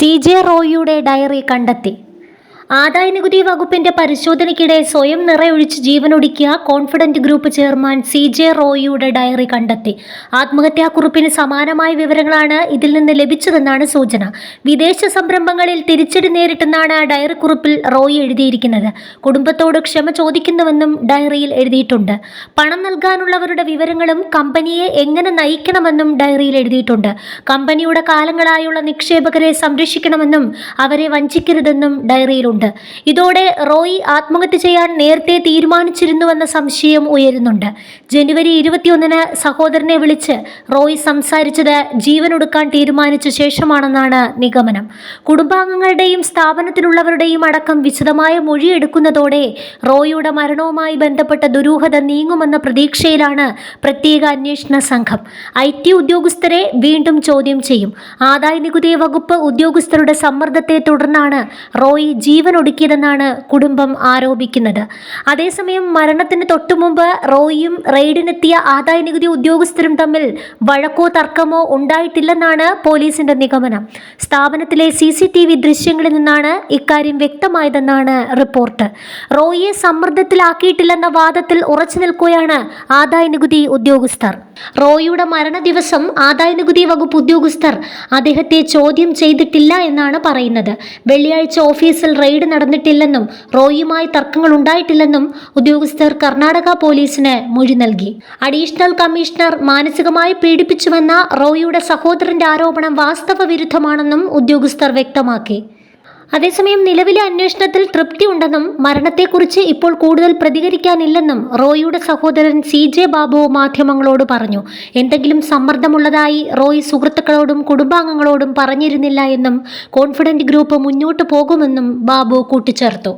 C J റോയിയുടെ diary കണ്ടെത്തി ആദായനികുതി വകുപ്പിന്റെ പരിശോധനയ്ക്കിടെ സ്വയം നിറയൊഴിച്ച് ജീവനൊടുക്കിയ Confident Group chairman C J റോയിയുടെ diary കണ്ടെത്തി. ആത്മഹത്യാക്കുറിപ്പിന് സമാനമായ വിവരങ്ങളാണ് ഇതിൽ നിന്ന് ലഭിച്ചതെന്നാണ് സൂചന. വിദേശ സംരംഭങ്ങളിൽ തിരിച്ചടി നേരിട്ടെന്നാണ് ഡയറി കുറിപ്പിൽ റോയി എഴുതിയിരിക്കുന്നത്. കുടുംബത്തോട് ക്ഷമ ചോദിക്കുന്നുവെന്നും ഡയറിയിൽ എഴുതിയിട്ടുണ്ട്. പണം നൽകാനുള്ളവരുടെ വിവരങ്ങളും കമ്പനിയെ എങ്ങനെ നയിക്കണമെന്നും ഡയറിയിൽ എഴുതിയിട്ടുണ്ട്. കമ്പനിയുടെ കാലങ്ങളായുള്ള നിക്ഷേപകരെ സംരക്ഷിക്കണമെന്നും അവരെ വഞ്ചിക്കരുതെന്നും ഡയറിയിലുണ്ട്. ഇതോടെ റോയി ആത്മഹത്യ ചെയ്യാൻ നേരത്തെ തീരുമാനിച്ചിരുന്നുവെന്ന സംശയം ഉയരുന്നുണ്ട്. ജനുവരി ഇരുപത്തിയൊന്നിന് സഹോദരനെ വിളിച്ച് റോയി സംസാരിച്ചത് ജീവനൊടുക്കാൻ തീരുമാനിച്ച ശേഷമാണെന്നാണ് നിഗമനം. കുടുംബാംഗങ്ങളുടെയും സ്ഥാപനത്തിലുള്ളവരുടെയും അടക്കം വിശദമായ മൊഴിയെടുക്കുന്നതോടെ റോയിയുടെ മരണവുമായി ബന്ധപ്പെട്ട ദുരൂഹത നീങ്ങുമെന്ന പ്രതീക്ഷയിലാണ് പ്രത്യേക അന്വേഷണ സംഘം. ഐ ടി ഉദ്യോഗസ്ഥരെ വീണ്ടും ചോദ്യം ചെയ്യും. ആദായ നികുതി വകുപ്പ് ഉദ്യോഗസ്ഥരുടെ സമ്മർദ്ദത്തെ തുടർന്നാണ് റോയി ജീവനൊടുക്കിയതെന്നാണ് കുടുംബം ആരോപിക്കുന്നത്. അതേസമയം മരണത്തിന് തൊട്ടുമുമ്പ് റോയിയും റെയ്ഡിനെത്തിയ ആദായ നികുതി ഉദ്യോഗസ്ഥരും തമ്മിൽ വഴക്കോ തർക്കമോ ഉണ്ടായിട്ടില്ലെന്നാണ് പോലീസിന്റെ നിഗമനം. സ്ഥാപനത്തിലെ സി സി ടി വി ദൃശ്യങ്ങളിൽ നിന്നാണ് ഇക്കാര്യം വ്യക്തമായതെന്നാണ് റിപ്പോർട്ട്. റോയിയെ സമ്മർദ്ദത്തിലാക്കിയിട്ടില്ലെന്ന വാദത്തിൽ ഉറച്ചു നിൽക്കുകയാണ് ആദായ നികുതി ഉദ്യോഗസ്ഥർ. റോയിയുടെ മരണ ദിവസം ആദായ നികുതി വകുപ്പ് ഉദ്യോഗസ്ഥർ അദ്ദേഹത്തെ ചോദ്യം ചെയ്തിട്ടില്ല എന്നാണ് പറയുന്നത്. വെള്ളിയാഴ്ച ഓഫീസിൽ റെയ്ഡ് നടന്നിട്ടില്ലെന്നും റോയിയുമായി തർക്കങ്ങൾ ഉണ്ടായിട്ടില്ലെന്നും ഉദ്യോഗസ്ഥർ കർണാടക പോലീസിന് മൊഴി നൽകി. അഡീഷണൽ കമ്മീഷണർ മാനസികമായി പീഡിപ്പിച്ചുവെന്ന റോയിയുടെ സഹോദരന്റെ ആരോപണം വാസ്തവ വിരുദ്ധമാണെന്നും ഉദ്യോഗസ്ഥർ വ്യക്തമാക്കി. അതേസമയം നിലവിലെ അന്വേഷണത്തിൽ തൃപ്തി ഉണ്ടെന്നും മരണത്തെക്കുറിച്ച് ഇപ്പോൾ കൂടുതൽ പ്രതികരിക്കാനില്ലെന്നും റോയിയുടെ സഹോദരൻ സി ജെ ബാബു മാധ്യമങ്ങളോട് പറഞ്ഞു. എന്തെങ്കിലും സമ്മർദ്ദമുള്ളതായി റോയ് സുഹൃത്തുക്കളോടും കുടുംബാംഗങ്ങളോടും പറഞ്ഞിരുന്നില്ല എന്നും കോൺഫിഡന്റ് ഗ്രൂപ്പ് മുന്നോട്ട് പോകുമെന്നും ബാബു കൂട്ടിച്ചേർത്തു.